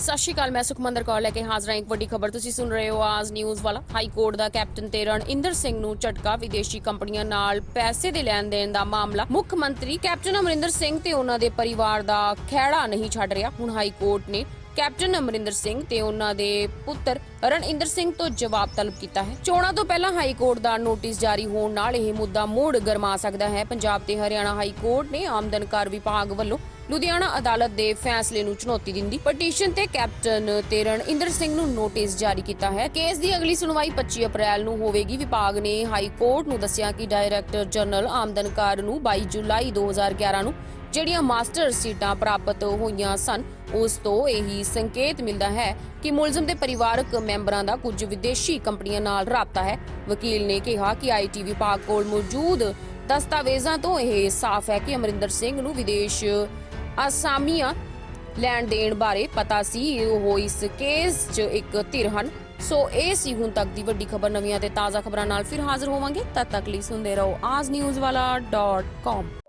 ਸਤਿ ਸ਼੍ਰੀ ਅਕਾਲ, ਮੈਂ ਸੁਖਮੰਦਰ ਕੌਰ ਲੈ ਕੇ ਹਾਜ਼ਰ ਹਾਂ ਇੱਕ ਵੱਡੀ ਖਬਰ। ਤੁਸੀਂ ਸੁਣ ਰਹੇ ਹੋ ਆਜ ਨਿਊਜ਼ ਵਾਲਾ। ਹਾਈ ਕੋਰਟ ਦਾ ਕੈਪਟਨ ਤੇ ਰਣਇੰਦਰ ਸਿੰਘ ਨੂੰ ਝਟਕਾ, ਵਿਦੇਸ਼ੀ ਕੰਪਨੀਆਂ ਨਾਲ ਪੈਸੇ ਦੇ ਲੈਣ ਦੇਣ ਦਾ ਮਾਮਲਾ। ਮੁੱਖ ਮੰਤਰੀ ਕੈਪਟਨ ਅਮਰਿੰਦਰ ਸਿੰਘ ਤੇ ਉਹਨਾਂ ਦੇ ਪਰਿਵਾਰ ਦਾ ਖਹਿੜਾ ਨਹੀਂ ਛੱਡ ਰਿਹਾ। ਹੁਣ ਹਾਈ ਕੋਰਟ ਨੇ ਕੈਪਟਨ ਅਮਰਿੰਦਰ ਸਿੰਘ ਤੇ ਉਹਨਾਂ ਦੇ ਪੁੱਤਰ ਰਣਇੰਦਰ ਸਿੰਘ ਤੋਂ ਜਵਾਬ ਤਲਬ ਕੀਤਾ ਹੈ। ਚੋਣਾਂ ਤੋਂ ਪਹਿਲਾਂ ਹਾਈ ਕੋਰਟ ਦਾ ਨੋਟਿਸ ਜਾਰੀ ਹੋਣ ਨਾਲ ਇਹ ਮੁੱਦਾ ਮੋੜ ਗਰਮਾ ਸਕਦਾ ਹੈ। ਪੰਜਾਬ ਤੇ ਹਰਿਆਣਾ ਹਾਈ ਕੋਰਟ ਨੇ ਆਮਦਨ ਕਰ ਵਿਭਾਗ ਵੱਲੋਂ ਲੁਧਿਆਣਾ ਅਦਾਲਤ ਦੇ ਫੈਸਲੇ ਨੂੰ ਚੁਣੌਤੀ ਦਿੰਦੀ ਪਟੀਸ਼ਨ ਤੇ ਕੈਪਟਨ ਤੇ ਰਣਇੰਦਰ ਸਿੰਘ ਨੂੰ ਨੋਟਿਸ ਜਾਰੀ ਕੀਤਾ ਹੈ। ਕੇਸ ਦੀ ਅਗਲੀ ਸੁਣਵਾਈ 25 ਅਪ੍ਰੈਲ ਨੂੰ ਹੋਵੇਗੀ। ਵਿਭਾਗ ਨੇ ਹਾਈ ਕੋਰਟ ਨੂੰ ਦੱਸਿਆ ਕਿ ਡਾਇਰੈਕਟਰ ਜਨਰਲ ਆਮਦਨ ਕਰ ਨੂੰ 22 ਜੁਲਾਈ 2011 ਨੂੰ ਜਿਹੜੀਆਂ ਮਾਸਟਰ ਸੀਟਾਂ ਪ੍ਰਾਪਤ ਹੋਈਆਂ ਸਨ, ਉਸ ਤੋਂ ਇਹੀ ਸੰਕੇਤ ਮਿਲਦਾ ਹੈ ਕਿ ਮੁਲਜ਼ਮ ਦੇ ਪਰਿਵਾਰਕ ਮੈਂਬਰਾਂ ਦਾ ਕੁਝ ਵਿਦੇਸ਼ੀ ਕੰਪਨੀਆਂ ਨਾਲ ਰਾਬਤਾ ਹੈ। ਵਕੀਲ ਨੇ ਕਿਹਾ ਕਿ ਆਈਟੀ ਵਿਭਾਗ ਕੋਲ ਮੌਜੂਦ ਦਸਤਾਵੇਜ਼ਾਂ ਤੋਂ ਇਹ ਸਾਫ਼ ਹੈ ਕਿ ਅਮਰਿੰਦਰ ਸਿੰਘ ਨੂੰ ਵਿਦੇਸ਼ ਅਸਾਮੀਆਂ ਲੈਣ ਦੇਣ ਬਾਰੇ ਪਤਾ ਸੀ। ਉਹ ਇਸ ਕੇਸ 'ਚ ਇੱਕ ਧਿਰ ਹਨ। ਸੋ ਇਹ ਸੀ ਹੁਣ ਤੱਕ ਦੀ ਵੱਡੀ ਖਬਰ ਨਵੀਆਂ ਤੇ ਤਾਜ਼ਾ ਖਬਰਾਂ ਨਾਲ ਫਿਰ ਹਾਜ਼ਰ ਹੋਵਾਂਗੇ। ਤਦ ਤੱਕ ਲਈ ਸੁਣਦੇ ਰਹੋ ਆਜ਼ ਨਿਊਜ਼ ਵਾਲਾ .com